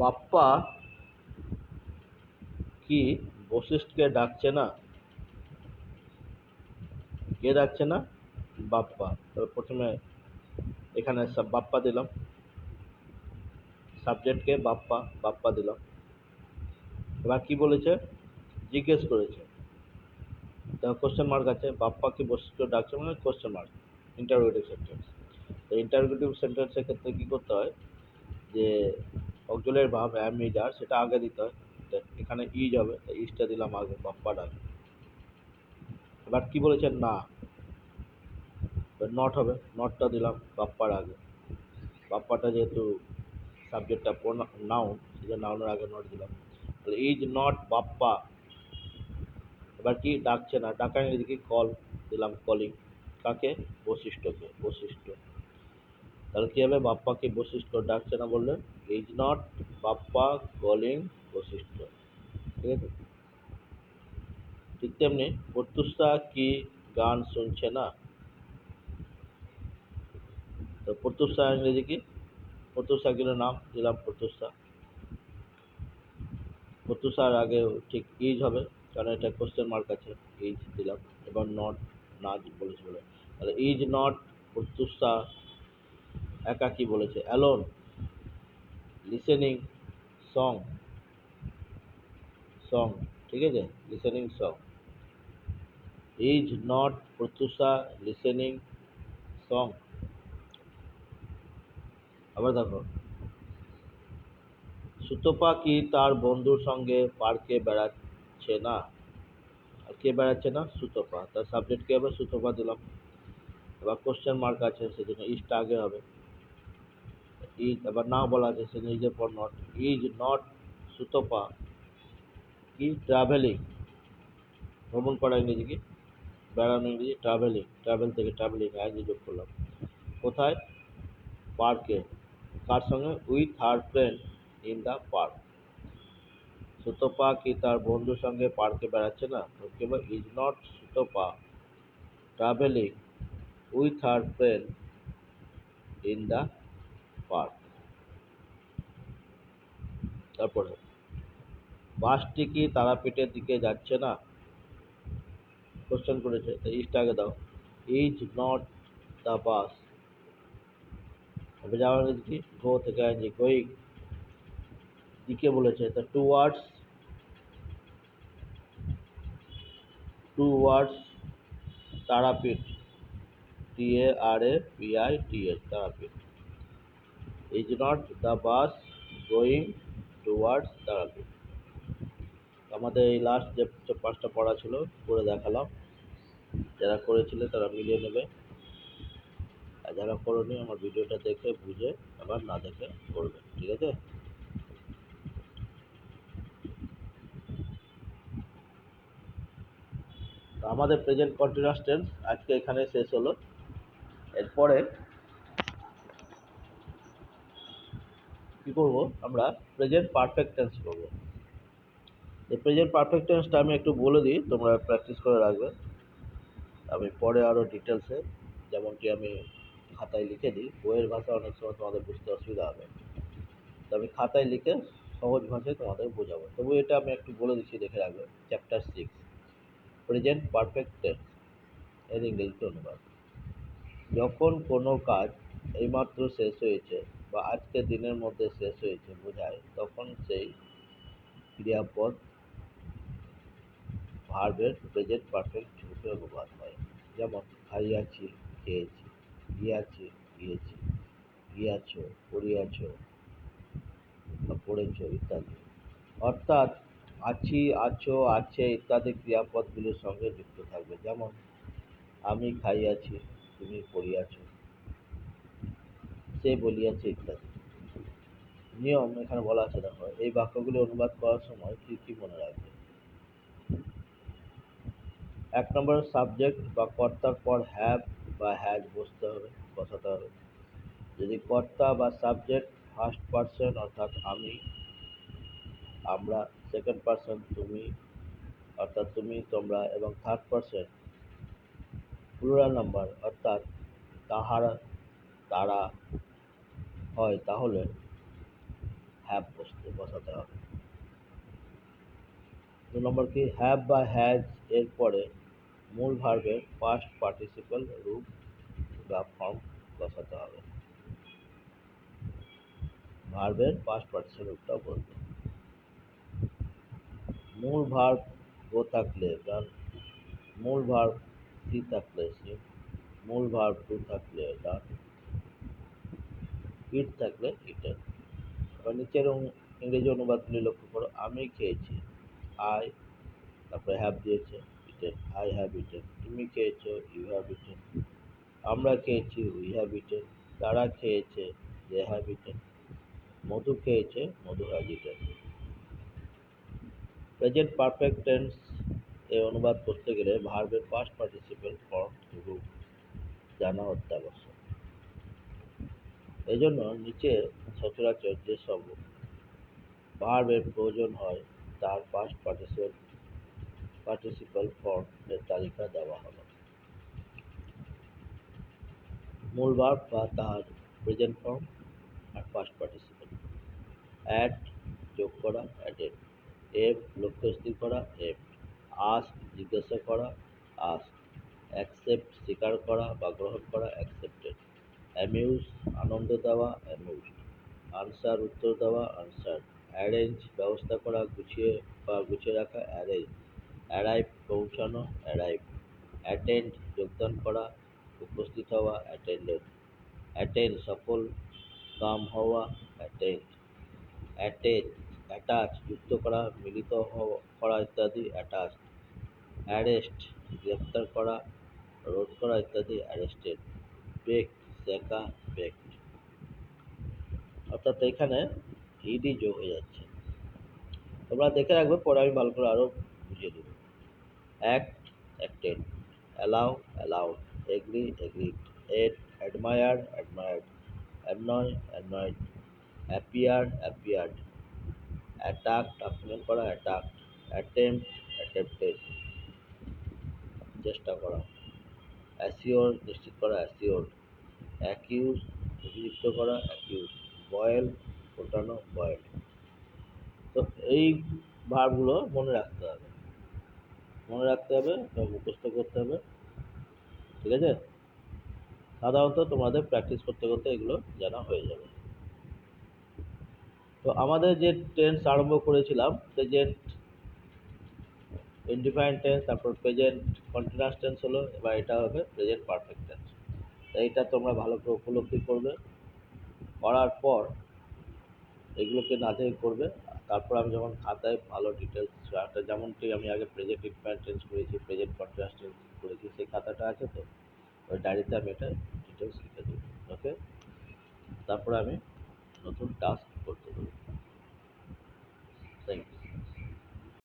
বাপ্পা কি বশিষ্ঠকে ডাকছে না? কে ডাকছে না? বাপ্পা। তবে প্রথমে এখানে সব বাপ্পা দিলাম। সাবজেক্টকে বাপ্পা বাপ্পা দিলাম। এবার কি বলেছে? জিজ্ঞেস করেছে। কোশ্চেন মার্ক আছে। বাপ্পা কি বশিষ্ঠ ডাকছে মানে কোশ্চেন মার্ক ইন্টারোগেটিভ সেন্টেন্স তো ইন্টারোগেটিভ সেন্টেন্সের ক্ষেত্রে কী করতে হয়? যে অকজলের ভাব অ্যাম ইজ আর সেটা আগে দিতে হয়। এখানে ইজ হবে তো ইজটা দিলাম আগে, বাপ্পা ডাকে। এবার কি বলেছেন? না। নট হবে নটটা দিলাম বাপ্পার আগে। বাপ্পাটা যেহেতু সাবজেক্টটা নাউন জন্য নাউনের আগে নট দিলাম। তাহলে ইজ নট বাপ্পা। এবার কি ডাকছে না? ডাকা ইংরেজি কল দিলাম কলিং কাকে? বশিষ্ঠকে, বশিষ্ঠ। তাহলে কী হবে? বাপ্পাকে বশিষ্ঠ ডাকছে না বললে? Is not Bappa calling Vashishtha ঠিক আছে? ঠিক তেমনি প্রত্যুষা কি গান শুনছে না? তো প্রত্যুষা ইংরেজি কি? প্রত্যুষা গেলে নাম? দিলাম প্রত্যুষা প্রত্যুষার আগে ঠিক ইজ হবে, কারণ এটা কোশ্চেন মার্ক আছে ইজ দিলাম, এবার নট না বলেছে বলে। তাহলে ইজ নট প্রত্যুষা একা কি বলেছে অ্যালোন লিসেনিং সং সং ঠিক আছে? Listening song is not Pratyusha listening song আবার দেখো। সুতপা কি তার বন্ধুর সঙ্গে পার্কে বেড়াচ্ছে না? আর কে বেড়াচ্ছে না? সুতপা। তার সাবজেক্ট কী হবে? সুতপা দিলাম। এবার কোশ্চেন মার্ক আছে, সেজন্য ইজটা আগে হবে। ইজ এবার না বলা আছে সে নিজের পর নট ইজ নট সুতপা, কি? ট্রাভেলিং ভ্রমণ করা ইংরেজি কি বেড়ানো ইংরেজি ট্রাভেলিং ট্রাভেল থেকে ট্রাভেলিং আইজি যোগ করলাম। কোথায়? পার্কে। কার সঙ্গে? With her friend in the park Sutapa কি তার বন্ধুর সঙ্গে পার্কে বেড়াচ্ছে না? কেবল is not Sutapa travelling with her friend in the park তারপরে বাসটি কি তারাপীঠের দিকে যাচ্ছে না? কোশ্চেন করেছে তো ইজটা আগে দাও। ইজ নট দ্য বাস এবার যাওয়ার কি গো থেকে আনছি গোয়িং দিকে বলেছে, তো towards towards Tarapith T A R A P I T S Tarapith. Is not the bus going towards Tarapith আমাদের এই লাস্ট যে পাঁচটা পড়া ছিল করে দেখালাম। যারা করেছিলে তারা মিলিয়ে নেবে। আর যারা করোনি, আমার ভিডিওটা দেখে, বুঝে, আবার না দেখে করবে। ঠিক আছে? আমাদের প্রেজেন্ট কন্টিনিউয়াস টেন্স আজকে এখানে শেষ হলো। এরপরে কী করব? আমরা প্রেজেন্ট পারফেক্ট টেন্স করব। এই প্রেজেন্ট পারফেক্ট টেন্সটা আমি একটু বলে দিই, তোমরা প্র্যাকটিস করে রাখবে। আমি পরে আরও ডিটেলসে যেমনটি আমি খাতায় লিখে দিই। বইয়ের ভাষা অনেক সময় তোমাদের বুঝতে অসুবিধা হবে। তো আমি খাতায় লিখে সহজ ভাষায় তোমাদের বোঝাবো। তবু এটা আমি একটু বলে দিচ্ছি, দেখে রাখবে। Chapter six present perfect tense এর ইংরেজিতে অনুবাদ। যখন কোনো কাজ এইমাত্র শেষ হয়েছে বা আজকের দিনের মধ্যে শেষ হয়েছে বোঝায়, তখন সেই ক্রিয়াপদ ভার্বের প্রেজেন্ট পারফেক্ট রূপে অনুবাদ হয়। যেমন, খাইয়াছি, খেয়েছি, গিয়াছি, গিয়েছি, গিয়াছ, পড়িয়াছ পড়েছ ইত্যাদি। অর্থাৎ, আছি, আছো, আছে ইত্যাদি ক্রিয়াপদগুলির সঙ্গে যুক্ত থাকবে। যেমন, আমি খাইয়াছি, তুমি পড়িয়াছ। সে বলিয়াছে ইত্যাদি। নিয়ম এখানে বলা আছে, দেখো, এই বাক্যগুলি অনুবাদ করার সময় কী কী মনে রাখবে? এক নম্বর সাবজেক্ট বা কর্তার পর হ্যাভ বা হ্যাজ বসতে হবে, বসাতে হবে। যদি কর্তা বা সাবজেক্ট ফার্স্ট পার্সন অর্থাৎ আমি, আমরা সেকেন্ড পার্সন তুমি, অর্থাৎ তুমি, তোমরা, এবং থার্ড পার্সন প্লুরাল নাম্বার অর্থাৎ তাহারা, তারা হয়, তাহলে হ্যাভ বসতে, বসাতে হবে। দু নম্বর কি? হ্যাভ বা হ্যাজ এর পরে মূল ভার্বের পাস্ট পার্টিসিপাল রূপ বা ফর্ম বসাতে হবে। ভার্বের পাস্ট পার্টিসিপাল রূপটা বলবে। মূল ভার্ব গো থাকলে ডান মূল ভার্ব সি থাকলে সি মূল ভার্ব টু থাকলে ডান ইট থাকলে ইটেন এবার নিচের ইংরেজি অনুবাদগুলি লক্ষ্য করো, আমি খেয়েছি আই তারপরে হ্যাভ দিয়েছে ইটেন আই হ্যাভ ইটেন তুমি খেয়েছো ইউ হ্যাভ ইটেন আমরা খেয়েছি উই হ্যাভ ইটেন তারা খেয়েছে দে হ্যাভ ইটেন মধু খেয়েছে, Madhu have eaten present perfect tense এ অনুবাদ করতে গেলে ভার্বের পাস্ট পার্টিসিপেল ফর্ম জানা অত্যাবশ্যক। এই জন্য নিচে সচরাচর যেসব ভার্বের প্রয়োজন হয়, তার পাস্ট পার্টিসিপেল পার্টিসিপাল ফর্ম এর তালিকা দেওয়া হলো। মূল ভার্ব বা তার প্রেজেন্ট ফর্ম আর পাস্ট পার্টিসিপেল অ্যাড যোগ করা অ্যাডেড এম লক্ষ্য স্থির করা এম আস্ক জিজ্ঞাসা করা আস্ক অ্যাকসেপ্ট স্বীকার করা বা গ্রহণ করা অ্যাকসেপ্টেড অ্যামিউজ, আনন্দ দেওয়া অ্যামিউজড আনসার, উত্তর দেওয়া, আনসার। অ্যারেঞ্জ, ব্যবস্থা করা, গুছিয়ে বা গুছিয়ে রাখা, অ্যারেঞ্জ। অ্যারাইভ, পৌঁছানো, অ্যারাইভ। অ্যাটেন্ড, যোগদান করা, উপস্থিত হওয়া, অ্যাটেন্ডেড। অ্যাটেন্ড, সফল, কাম হওয়া, অ্যাটেন্ড। অ্যাটেচ অ্যাটাচ, যুক্ত করা, মিলিত হওয়া, করা ইত্যাদি, অ্যাটাচ। অ্যারেস্ট, গ্রেপ্তার করা, রোধ করা ইত্যাদি, অ্যারেস্টেড। বেক শেখা বেকড অর্থাৎ এখানে ইডি যোগ হয়ে যাচ্ছে। তোমরা দেখে রাখবে, পরে আমি ভালো করে আরও বুঝিয়ে দেবো। Act acted allow allowed agree agreed add admire admired annoy annoyed appear appeared attack আক্রমণ করা অ্যাটাক অ্যাটেম্প অ্যাটেম্পটেড চেষ্টা করা অ্যাসিওর নিশ্চিত করা অ্যাসিওর অ্যাকিউজ অভিযুক্ত করা, অ্যাকিউজ, বয়েল, ফোটানো, বয়েল। তো এই ভার্বগুলো মনে রাখতে হবে। মনে রাখতে হবে বা মুখস্থ করতে হবে। ঠিক আছে? সাধারণত তোমাদের প্র্যাকটিস করতে করতে এগুলো জানা হয়ে যাবে। তো আমাদের যে টেন্স আরম্ভ করেছিলাম প্রেজেন্ট ইনডিফাইন টেন্স, তারপর প্রেজেন্ট, কন্টিনিউয়াস টেন্স হলো, এবার এটা হবে প্রেজেন্ট পারফেক্ট টেন্স। এইটা তোমরা ভালো করে উপলব্ধি করবে। করার পর এগুলোকে না দেখে করবে। তারপর আমি যখন খাতায় ভালো ডিটেলস একটা যেমনটি আমি আগে প্রেজেন্ট ইনডিফাইন টেন্স করেছি প্রেজেন্ট কন্টিনিউয়াস টেন্স করেছি, সেই খাতাটা আছে তো? ওই ডায়েরিতে আমি এটা ডিটেলস লিখে দেবো ওকে তারপরে আমি নতুন টাস্ক করতে দেবো থ্যাংক ইউ